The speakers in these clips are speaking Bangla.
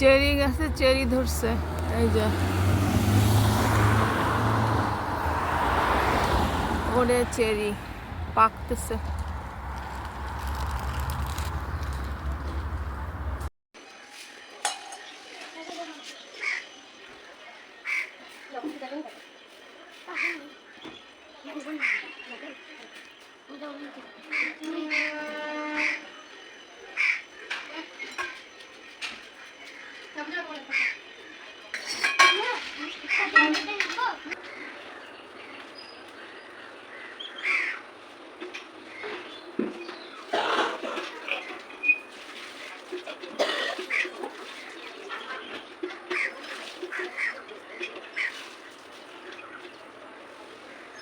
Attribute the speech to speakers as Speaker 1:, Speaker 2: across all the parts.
Speaker 1: চেরি গাছে চেরি ধরছে এই যে। ওরে চেরি পাকতেছে।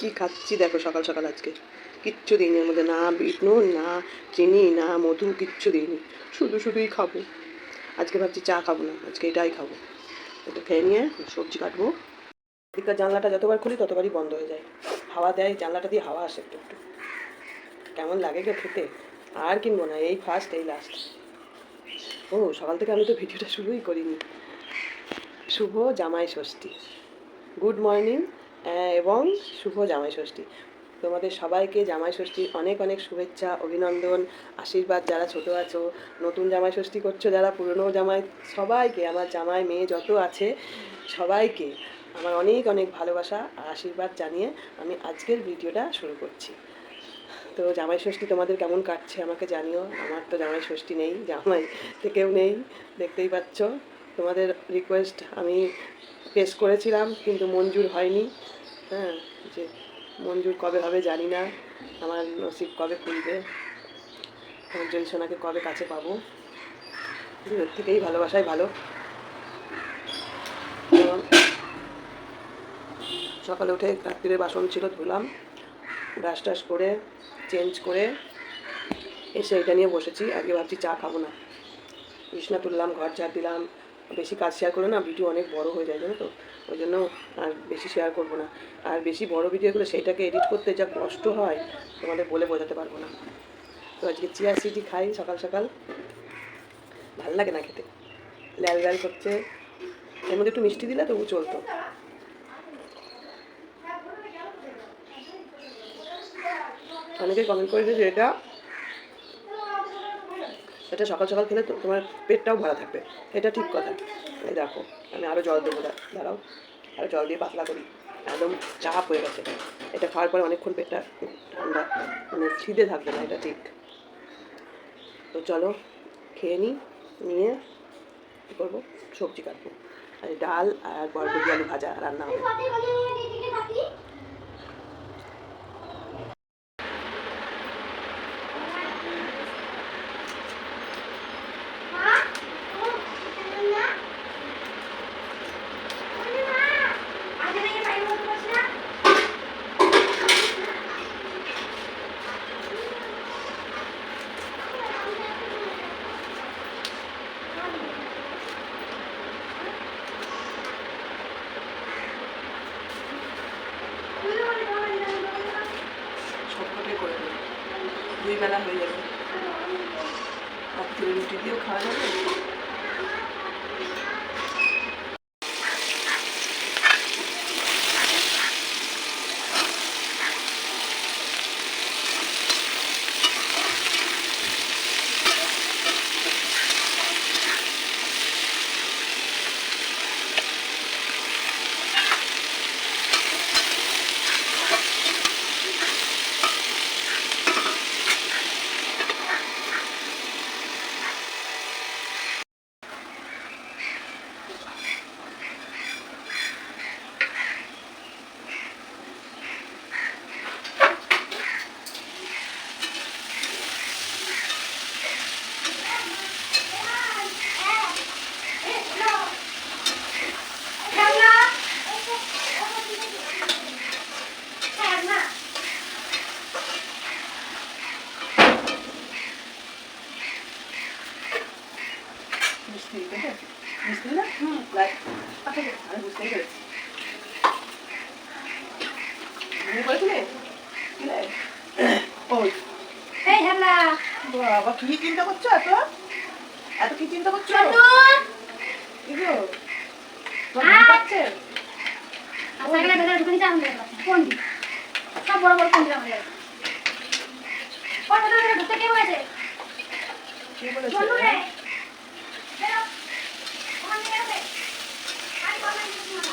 Speaker 2: কি খাচ্ছি? দেখো সকাল সকাল আজকে। কিচ্ছু দিইনি এর মধ্যে, না নুন, না চিনি, না মধু, কিচ্ছু দিইনি। শুধু শুধুই খাব। আজকে ভাবছি চা খাব না, আজকে এটাই খাব। এটা খেয়ে নিয়ে সবজি কাটবো। এদিককার জানলাটা যতবার খুলি ততবারই বন্ধ হয়ে যায়। হাওয়া দেয়, জানলাটা দিয়ে হাওয়া আসে একটু একটু। কেমন লাগে গো খেতে? আর কিনবো না, এই ফার্স্ট এই লাস্ট ও, সকাল থেকে আমি তো ভিডিওটা শুরুই করিনি। শুভ জামাই ষষ্ঠী। Good morning. এবং শুভ জামাই ষষ্ঠী তোমাদের সবাইকে জামাই ষষ্ঠীর অনেক অনেক শুভেচ্ছা, অভিনন্দন, আশীর্বাদ। যারা ছোট আছো, নতুন জামাই ষষ্ঠী করছ, যারা পুরনো জামাই, সবাইকে, আমার জামাই মেয়ে যত আছে, সবাইকে আমার অনেক অনেক ভালোবাসা আর আশীর্বাদ জানিয়ে আমি আজকের ভিডিওটা শুরু করছি। তো জামাই ষষ্ঠী তোমাদের কেমন কাটছে আমাকে জানিও। আমার তো জামাই ষষ্ঠী নেই, জামাই থেকেও নেই, দেখতেই পাচ্ছ। তোমাদের রিকোয়েস্ট আমি পেশ করেছিলাম, কিন্তু মঞ্জুর হয়নি। হ্যাঁ যে মঞ্জুর কবে হবে জানি না, আমার নসিব কবে খুলবে, অঞ্জলি সোনাকে কবে কাছে পাবো। দূরের থেকেই ভালোবাসাই ভালো। সকালে উঠে রাত্রিরে বাসন ছিল ধুলাম ব্রাশ টাশ করে চেঞ্জ করে, এসে এটা নিয়ে বসেছি। আগে ভাবছি চা খাব না। বিছনা তুললাম, ঘর ঝাড় দিলাম বেশি কাজ শেয়ার করলে না ভিডিও অনেক বড় হয়ে যায়, জানো তো? ওই জন্য আর বেশি শেয়ার করব না। আর বেশি বড় ভিডিও করে সেইটাকে এডিট করতে যা কষ্ট হয়, তোমাদের বলে বোঝাতে পারব না। তো আজকে চিয়া সিটি খাই সকাল সকাল। ভালো লাগে না খেতে। ল্যাল ল্যাল করছে। এর মধ্যে একটু মিষ্টি দিলে তবু চলতো। অনেকে কমেন্ট করেছে যে এটা এটা সকাল সকাল খেলে তোমার পেটটাও ভরা থাকবে। এটা ঠিক কথা। এই দেখো, আমি আরও জল দেবো দাঁড়াও। আরও জল দিয়ে পাতলা করি। একদম চাপ হয়ে গেছে এটা। খাওয়ার পরে অনেকক্ষণ পেটটা ঠান্ডা মানে খিদে থাকবে না, এটা ঠিক। তো চলো, খেয়ে নিই নিয়ে কী করব? সবজি কাটবো। আর ডাল আর বরবটি আলু ভাজা রান্না হবে। না লাইট আমি বুঝতেই পেরেছি বাবা কি চিন্তা করছ এত? এত কি চিন্তা করছ?
Speaker 3: আচ্ছা সব বড় বড় কোন ঢুকতে কে বলেছে
Speaker 2: কি বলেছে?
Speaker 3: চন্দু রে বেরো ওখান থেকে বেরোবে আরে বাবা এই কিছু না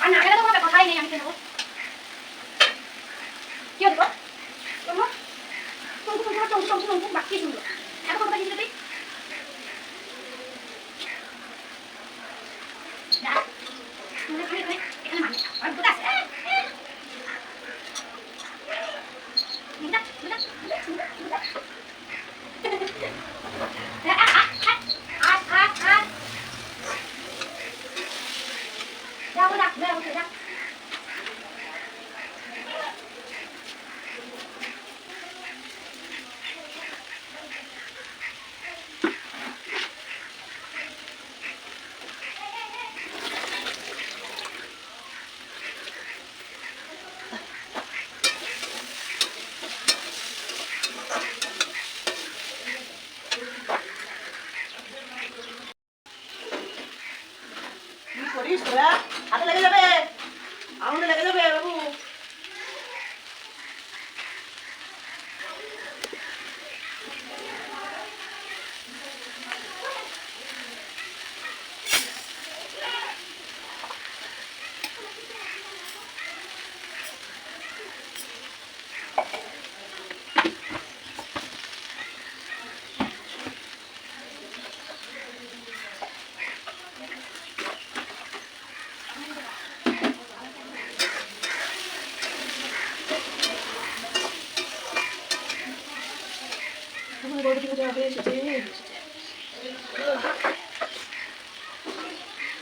Speaker 2: আর
Speaker 3: না গেলে তো কোথা আছে মিটা মিটা মিটা মিটা যাও যা যাও যা
Speaker 2: কি করিস তোরা হাতে লেগে যাবে আঙুলে লেগে যাবে বাবু আমার বড় দিকে যাবে এসেছে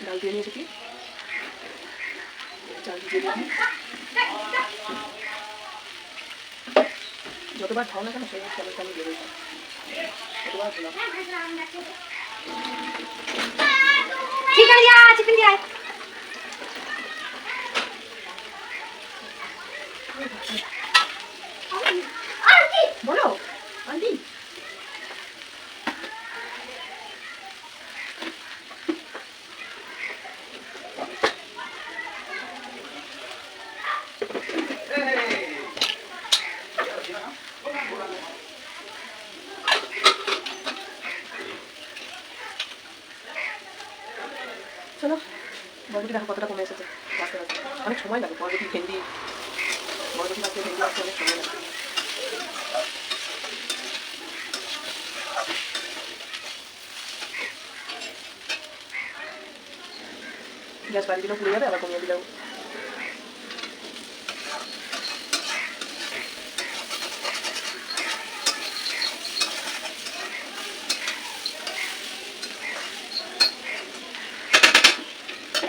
Speaker 2: ডাল দিয়ে নিয়েছে কি? চাল দিয়ে যতবার খাও না কেন সেই চালের চাল দিতাম যতবার
Speaker 3: ঠিক আছে চিকেন দিয়ে
Speaker 2: বলো। চলো বরবটি দেখো কতটা কমে এসেছে। আস্তে আস্তে অনেক সময় লাগে বরবটি, ভেন্ডি। বরবটি আসতে ভেন্ডি আসতে অনেক সময় লাগে। গ্যাস বাড়ি দিলেও পুড়ে যাবে, আবার কমিয়ে দিলেও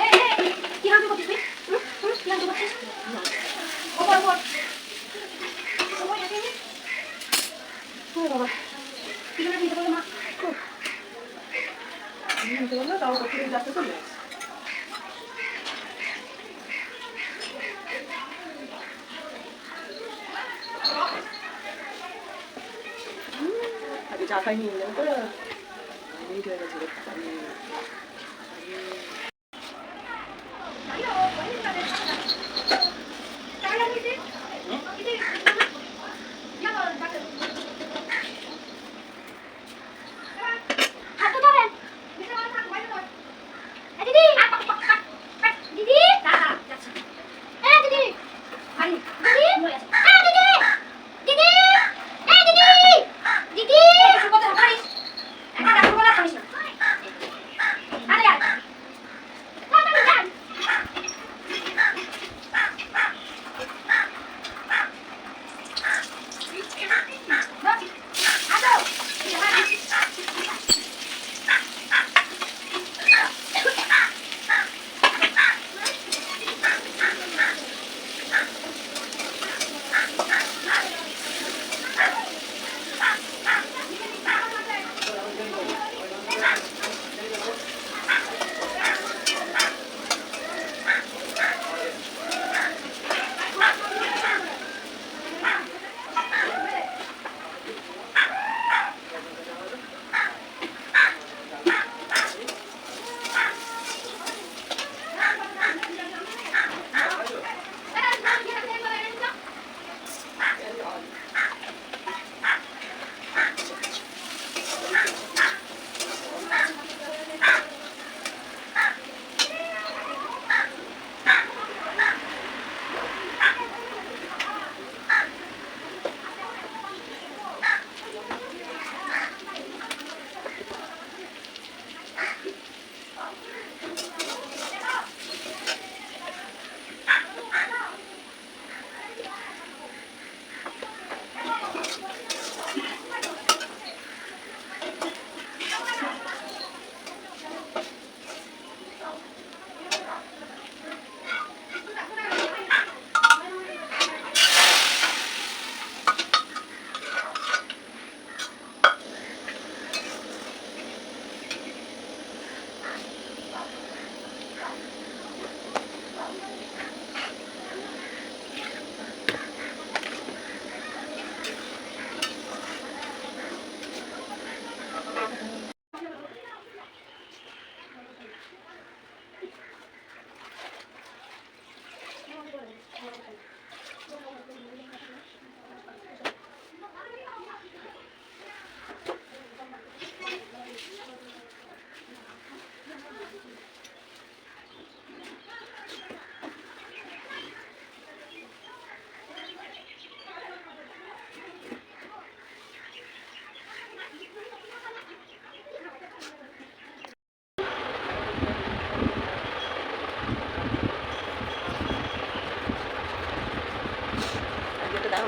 Speaker 3: এই এই কি হাম করছিস তুই হুম হুম কি হাম করছিস ওপর ওপর ওপর আছে নি
Speaker 2: ও বাবা
Speaker 3: কি করে দিতে বলো মা
Speaker 2: আমি নিতে পারল তাও কত দিন যাচ্ছে চলে আগে চা খাইনি জানো তো লেট হয়ে গেছে আমি
Speaker 3: তাহলে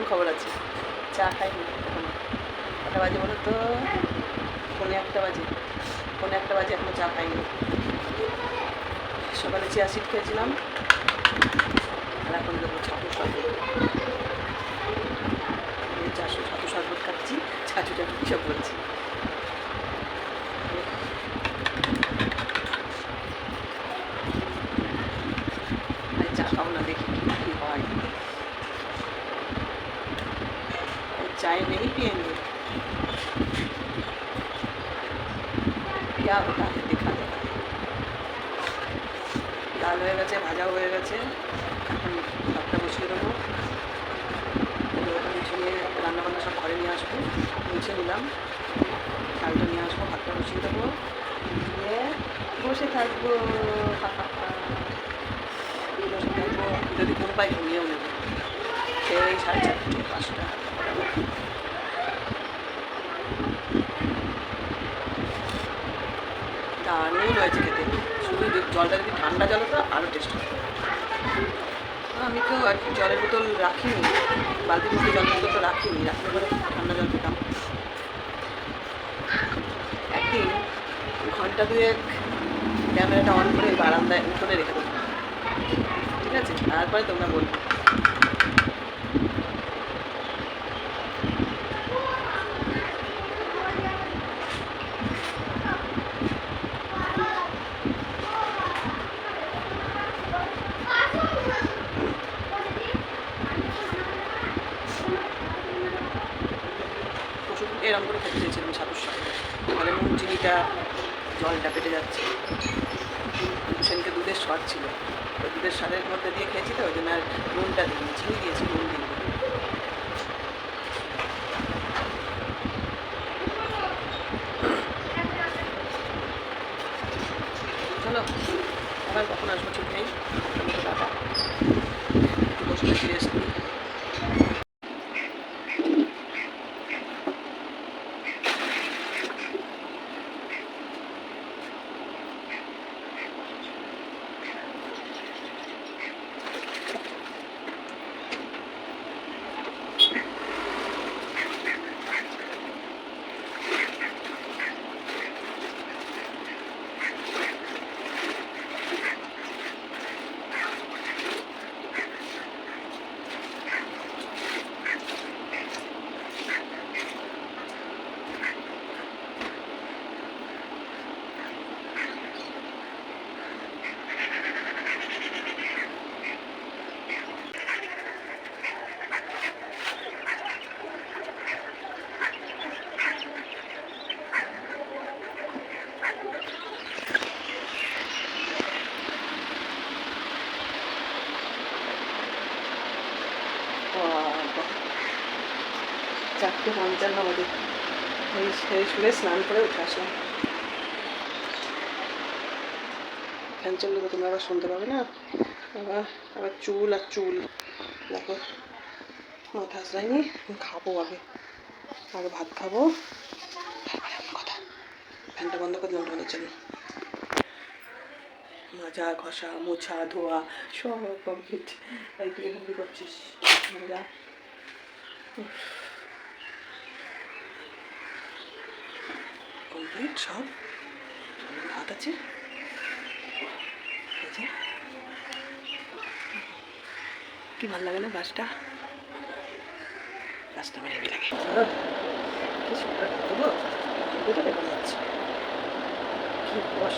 Speaker 2: খবর আছে। চা খাইনি এখনও। কটা বাজে বলো তো? পনেরো একটা বাজে। পনেরো একটা বাজে এখনও চা খাইনি। সকালে চিয়া সিট খেয়েছিলাম, আর এখন দেবো ছাতু শরবত। এই চাষু ছাতু শরবত খাচ্ছি ছাতু চাটু সব বলছি? যদি ঘুম পাই ঘুমিয়েও নেব এই সাড়ে চারটে পাঁচটা দারুণ হয়েছে খেতে শুধু জলটা যদি ঠান্ডা জল হতো আরও টেস্ট আমি তো আর কি জলের বোতল রাখিনি বালতির মধ্যে জলের বোতল তো রাখিনি রাখলে পরে ঠান্ডা জল খেতাম একদিন ঘণ্টা দুয়েক ক্যামেরাটা অন করে বারান্দায় উঠোনে রেখে দেবো। ঠিক আছে? তারপরে তোমরা বলবে পশু এরকম করে খেতে চেয়েছিলাম সাতুর সাথে তাহলে নুন চিনিটা জলটা পেটে যাচ্ছে সেদিনকে দুধের স্বাদ ছিল তো দুধের স্বাদের মধ্যে দিয়ে খেয়েছি তো ওই জন্য আর নুনটা দিইনি চিনি দিয়েছি নুন দিইনি চলো আবার কখন আসব ঠিক নেই? টাটা বসে ফিরে এসে বাবা। চারটে পঞ্চান্ন বাজে এই সেই সুরে স্নান করে উঠে আসলাম। ফ্যান চললে তো তোমরা আবার শুনতে পাবে না। আবার আবার চুল আর চুল। দেখো, মাথা আসলাইনি খাব আগে। আগে ভাত খাব। কথা। ফ্যানটা বন্ধ করে দিলাম, তোমাদের জন্য। মাজা, ঘষা, মোছা, ধোয়া, সব কমপ্লিট তুই করছিস। মাজা। কমপ্লিট সব। ভাত আছে। কি ভালো লাগে না গাছটা গাছটা হেভি লাগে কি বস।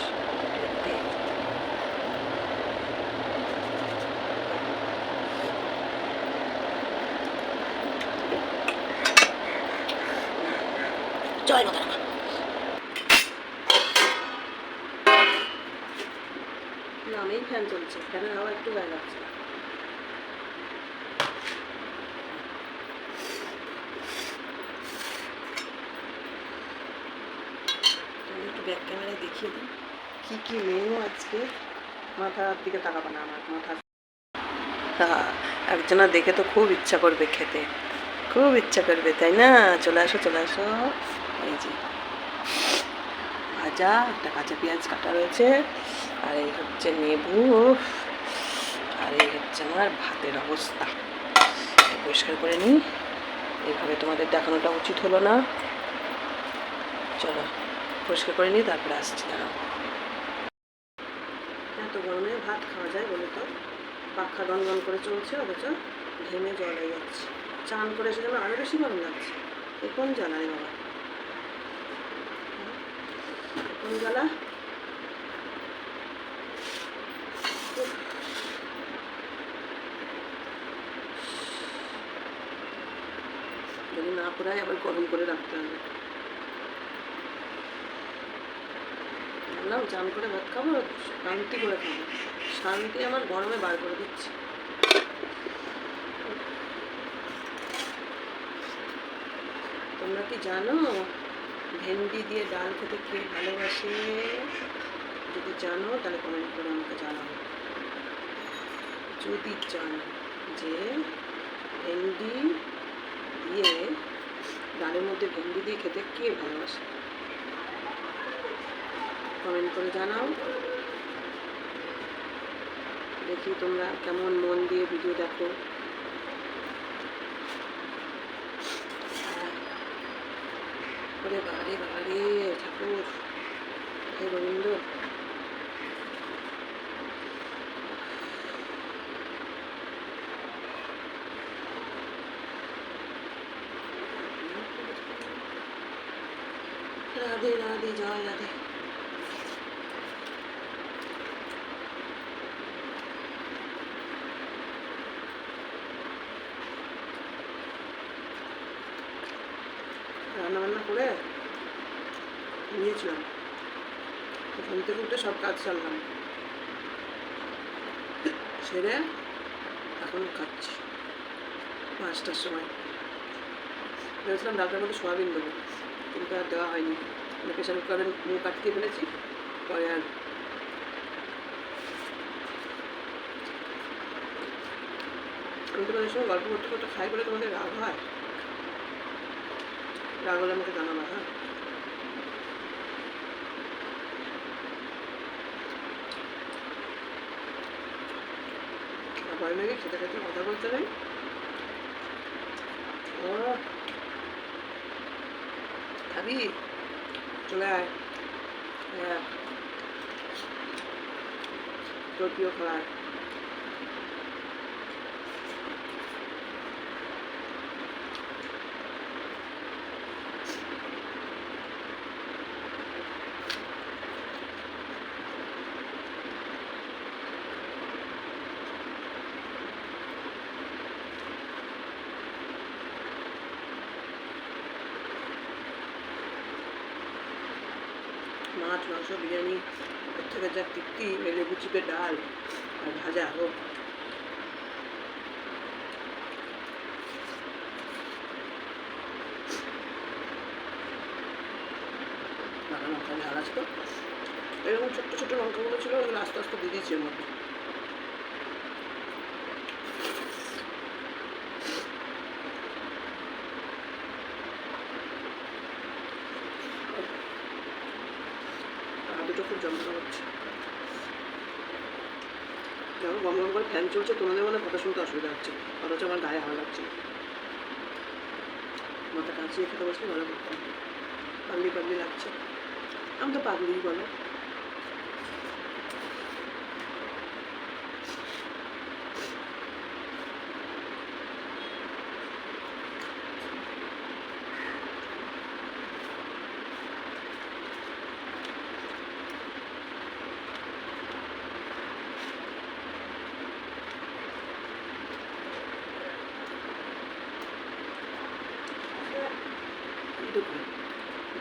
Speaker 2: ফ্যান ফ্যানের হাওয়া একটু গায়ে লাগছে? একটু ব্যাক ক্যামেরায় দেখিয়ে দিই। কী কী মেনু আজকে? মাথার দিকে তাকাবো না আমার, মাথা। হ্যাঁ একজনা দেখে তো খুব ইচ্ছা করবে খেতে। খুব ইচ্ছা করবে, তাই না? চলে আসো চলে আসো। এই যে। ভাজা, একটা কাঁচা পেঁয়াজ কাটা রয়েছে, আর এই হচ্ছে নেবু আর এই হচ্ছে আমার ভাতের অবস্থা। পরিষ্কার করে নিই। এইভাবে তোমাদের দেখানোটা উচিত হলো না। চলো, পরিষ্কার করে নিই তারপরে আসছি, দাঁড়াও। এত গরমে ভাত খাওয়া যায় বলে তো? পাখা গন গন করে চলছে, অথচ ঘেমে জল হয়ে যাচ্ছে। চান করে এসে যেন আরও বেশি গরম লাগছে। এখন রে বাবা? জ্বালা যদি না পোড়ায় আবার গরম করে রাখতে হবে। বললাম চান করে ভাত খাব, শান্তি করে খাব। শান্তি আমার গরমে বার করে দিচ্ছে। তোমরা কি জানো? ভেন্ডি দিয়ে ডাল খেতে কে ভালোবাসে। যদি জানো, তাহলে কমেন্ট করে আমাকে জানাও। যদি চান যে ভেন্ডি দিয়ে ডালের মধ্যে ভেন্ডি দিয়ে খেতে কে ভালোবাসে কমেন্ট করে জানাও। দেখি তোমরা কেমন মন দিয়ে ভিডিও দেখো। ওরে বাবারে বাবারে ঠাকুর হে গোবিন্দ রাধে রাধে জয় রাধে রান্না বান্না করে নিয়েছিলাম উঠে সব কাজ সারলাম। সেরে এখন খাচ্ছি পাঁচটার সময়। ভেবেছিলাম ডাক্তার মধ্যে সোয়াবিন দেবো, কিন্তু আর দেওয়া হয়নি। মানে প্রেশার কুকারের মুখ আটকে ফেলেছি, পরে আর আমি তোমাদের সঙ্গে গল্প করতে করতে খাই বলে তোমাদের রাগ হয়? রাগ হলে আমাকে জানাবা হ্যাঁ? ভয় লাগে, খেতে খেতে কথা বলতে নেই ও খাবি চলে আয়। হ্যাঁ। তোর প্রিয় খাবার মাছ মাংস বিরিয়ানি এর থেকে যা তৃপ্তি এই লেবু চিপে ডাল আর ভাজা হোক। লঙ্কা ঝাল আছে তো। এরকম ছোট্ট ছোট্ট লঙ্কাগুলো ছিল, ওগুলো আস্তে আস্তে দিয়ে দিয়েছি এর মধ্যে আর দুটো খুব যন্ত্রণা হচ্ছে যেমন গম গম করে ফ্যান চলছে, তোমাদের মনে কথা শুনতে অসুবিধা হচ্ছে। অথচ আমার গায়ে হাওয়া লাগছে। মাথা কাছে খেতে বসলে ভালো করতাম পাগলি পাগলি লাগছে। আমি তো পাগলিই বলো। এইটুকু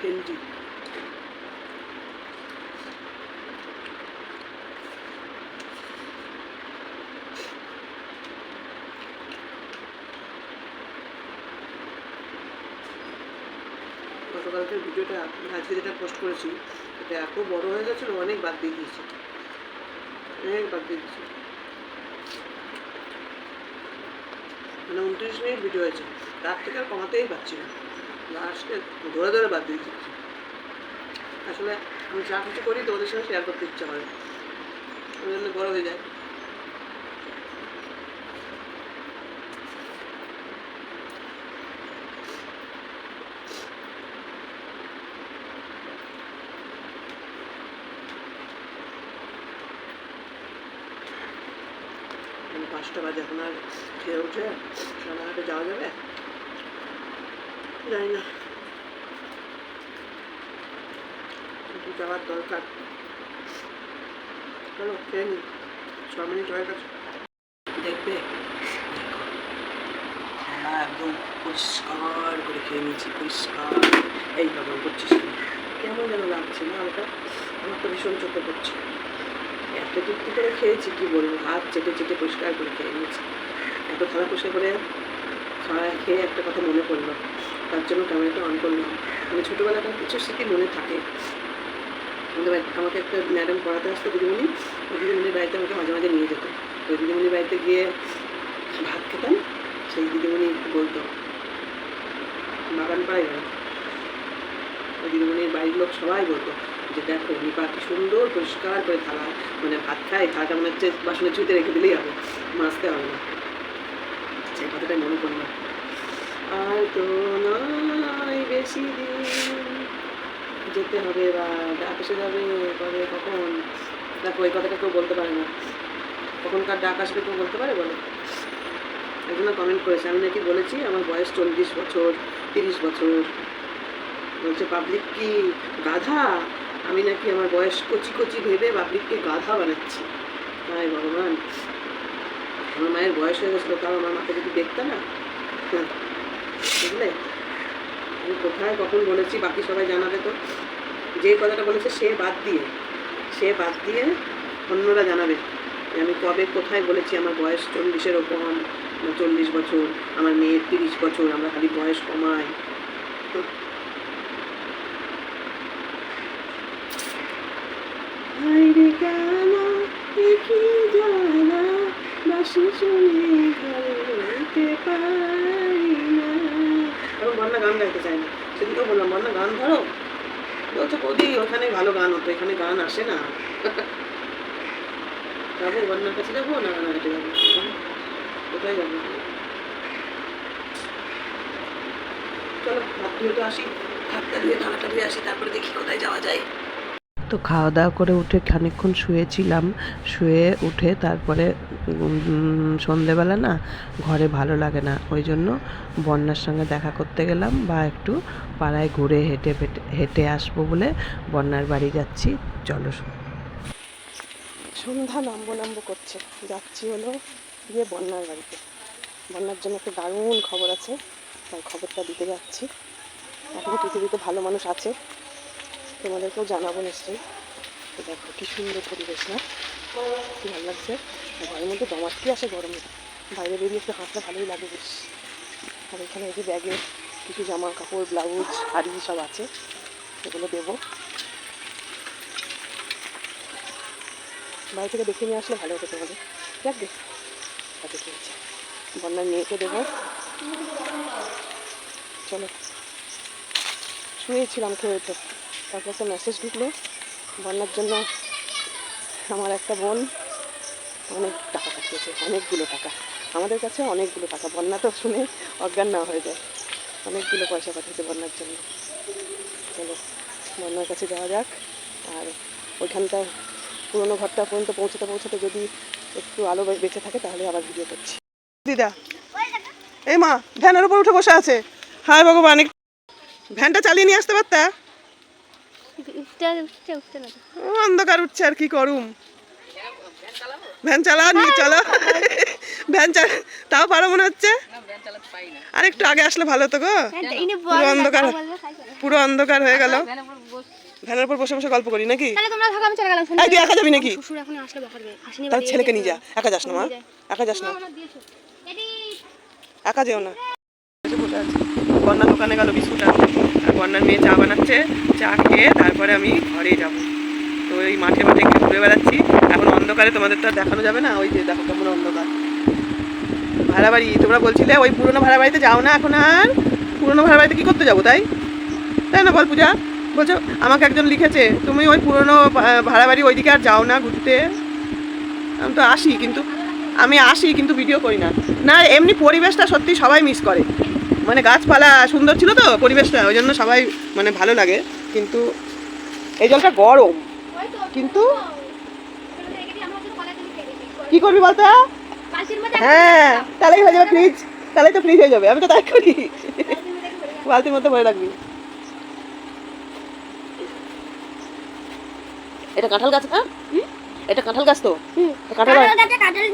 Speaker 2: গেঞ্জি গতকালকের ভিডিওটা মানে আজকে যেটা পোস্ট করেছি, এটা এত বড় হয়ে গেছিল, অনেক বাদ দিয়ে দিয়েছি। অনেক বাদ দিয়ে দিয়েছি। মানে উনত্রিশ মিনিট ভিডিও হয়েছে, তার থেকে আর কমাতেই পারছি না। লাস্টে ধরে ধরে বাদ দিয়ে দিচ্ছি। আসলে আমি যা কিছু করি ওদের সঙ্গে শেয়ার করতে ইচ্ছা করে ওই জন্য বড় হয়ে যায়। মানে পাঁচটা বাজে এখন আর খেয়ে উঠে সোনাহাটে যাওয়া যাবে? জানি না। কিন্তু যাওয়ার দরকার? চলো খেয়ে নি। ছ মিনিট হয়ে গেছে। দেখবে? আমরা একদম পরিষ্কার করে খেয়ে নিয়েছি পরিষ্কার। এই ব্যবহার করছিস? কেমন যেন লাগছে না ওটা? আমার তো ভীষণ চোখে পড়ছে। এত তৃপ্তি করে খেয়েছি কি বলব? হাত চেটে চেটে পরিষ্কার করে খেয়ে নিয়েছি। এত থালা পরিষ্কার করে খাওয়া খেয়ে একটা কথা মনে পড়ল। তার জন্য ক্যামেরাটা অন করলাম। মানে ছোটোবেলাকার কিছু স্মৃতি মনে থাকে। আমাকে একটা ম্যাডাম পড়াতে আসতো দিদিমণি, ওই দিদিমণির বাড়িতে আমাকে মাঝে মাঝে নিয়ে যেত। ওই দিদিমণির বাড়িতে গিয়ে ভাত খেতাম, সেই দিদিমণি বলতো। বাগান পাড়ায় বাড়ি ওই দিদিমণির বাড়ির লোক সবাই বলতো যে, দেখো নিপা কি সুন্দর, পরিষ্কার করে থালা মানে ভাত খায়, থালাটা মনে হচ্ছে বাসনে চুইতে রেখে দিলেই হবে মাজতে হবে না। সেই কথাটাই মনে পড়ল। আর তো নয় বেশি দিন। যেতে হবে বা ডাক এসে যাবে কবে, কখন? দেখো, এই কথাটা কেউ বলতে পারে না। কখনকার ডাক আসবে কেউ বলতে পারে বলো? একজন কমেন্ট করেছে। আমি নাকি বলেছি, আমার বয়স চল্লিশ বছর, তিরিশ বছর। বলছে, পাবলিক কি গাধা? আমি নাকি আমার বয়স কচি কচি ভেবে পাবলিককে গাধা বানাচ্ছি। হায় ভগবান, আমার মায়ের বয়স হয়ে গেছিল, তাও আমার মাকে যদি দেখতে না? হ্যাঁ বুঝলে? আমি কোথায় কখন বলেছি, বাকি সবাই জানাবে তো। যে কথাটা বলেছে, সে বাদ দিয়ে, সে বাদ দিয়ে অন্যরা জানাবে আমি কবে কোথায় বলেছি, আমার বয়স চল্লিশের ওপর চল্লিশ বছর, আমার মেয়ের তিরিশ বছর, আমরা খালি বয়স কমাই। কি জানা, বাসি শুনে ঘরে না এখন না গান গাইতে চায় না। সেদিকেও বললাম বন্যা গান ধরো। বলছে, বৌদি, ওখানে ভালো গান হতো, এখানে গান আসে না। যাব বন্যার কাছে যাব না গান গাইতে যাব। কোথায় যাব? চলো, ভাত ধুয়ে তো আসি। ভাতটা ধুয়ে ধানাটা ধুয়ে আসি, তারপরে দেখি কোথায় যাওয়া যায়। তো খাওয়া দাওয়া করে উঠে খানিকক্ষণ শুয়েছিলাম। শুয়ে উঠে তারপরে সন্ধেবেলা না ঘরে ভালো লাগে না। ওই জন্য বন্যার সঙ্গে দেখা করতে গেলাম বা একটু পাড়ায় ঘুরে হেঁটে হেঁটে আসব বলে বন্যার বাড়ি যাচ্ছি। চলো সন্ধ্যা নামবো নামবো করছে। যাচ্ছি হলো গিয়ে বন্যার বাড়িতে। বন্যার জন্য একটা দারুণ খবর আছে। তাই খবরটা দিতে যাচ্ছি। এখনও পৃথিবীতে ভালো মানুষ আছে। তোমাদেরকেও জানাব নিশ্চয়ই। দেখো, কি সুন্দর পরিবেশ না? কি ভালো লাগছে? ঘরের মধ্যে দমাটকি আসে গরমে। বাইরে বেরিয়ে একটু হাঁটলে ভালোই লাগে বেশ। আর এখানে এই যে ব্যাগে কিছু জামা কাপড়, ব্লাউজ শাড়ি সব আছে। এগুলো দেবো। বাড়ি থেকে দেখে নিয়ে আসলে ভালো হতো তোমাদের। দেখ দে তা দেখে নিচ্ছি বন্যার মেয়েকে দেবো। চলো। শুয়েছিলাম খেয়ে উঠে তারপর সে মেসেজ ঢুকলো। বন্যার জন্য আমার একটা বোন অনেক টাকা পাঠিয়েছে, অনেকগুলো টাকা। আমাদের কাছে অনেকগুলো টাকা। বন্যা তো শুনে অজ্ঞান না হয়ে যায়। অনেকগুলো পয়সা পাঠিয়েছে বন্যার জন্য। চলো, বন্যার কাছে যাওয়া যাক। আর ওইখানটা পুরোনো ঘরটা পর্যন্ত পৌঁছতে পৌঁছতে যদি একটু আলো বেঁচে থাকে, তাহলে আবার ভিডিও করছি। দিদা, এই মা ভ্যানের উপর উঠে বসে আছে। হায় ভগবান ভ্যানটা চালিয়ে নিয়ে আসতে পারতা
Speaker 3: উঠতে উঠতে উঠতে না
Speaker 2: ও, অন্ধকার উঠছে আর কি করুম ভ্যান চালা নিয়ে চলো। ভ্যান চালা তাও পারো মনে হচ্ছে? আর একটু আগে আসলে ভালো হতো গো। পুরো অন্ধকার পুরো অন্ধকার হয়ে গেল। ভ্যানের উপর বসে বসে গল্প করি নাকি? তুই একা যাবি নাকি? তার ছেলেকে নিয়ে যা। একা যাস না মা। একা যাস না। একা যেও না। বন্যা দোকানে গেল বিস্কুট আনতে। বন্যার মেয়ে চা বানাচ্ছে, চা খেয়ে তারপরে আমি ঘরে যাব। তো ওই মাঠে মাঠে একটু ঘুরে বেড়াচ্ছি। এখন অন্ধকারে তোমাদের তো দেখানো যাবে না, ওই যে দেখো কেমন অন্ধকার। ভাড়া বাড়ি তোমরা বলছিলে ওই পুরনো ভাড়া বাড়িতে যাও না এখন আর? পুরনো ভাড়া বাড়িতে কী করতে যাব তাই? তাই না বল পূজা? বলছো, আমাকে একজন লিখেছে, তুমি ওই পুরনো ভাড়া বাড়ি ওইদিকে আর যাও না ঘুরতে। আমি তো আসি, কিন্তু আমি আসি, কিন্তু ভিডিও করি না। না, এমনি পরিবেশটা সত্যি সবাই মিস করে। মানে গাছপালা সুন্দর ছিল তো পরিবেশটা ওই জন্য সবাই মানে ভালো লাগে। কিন্তু এই জলটা গরম। কিন্তু কি করবি বলতো? হ্যাঁ তাহলেই হয়ে যাবে ফ্রিজ তাহলেই তো ফ্রিজ হয়ে যাবে আমি তো তাই করি। বালতির মধ্যে ভরে রাখবি। এটা কাঁঠাল গাছ না এটা কাঁঠাল গাছ তো? কাঁঠাল
Speaker 3: কাঁঠাল গাছে। কাঁঠাল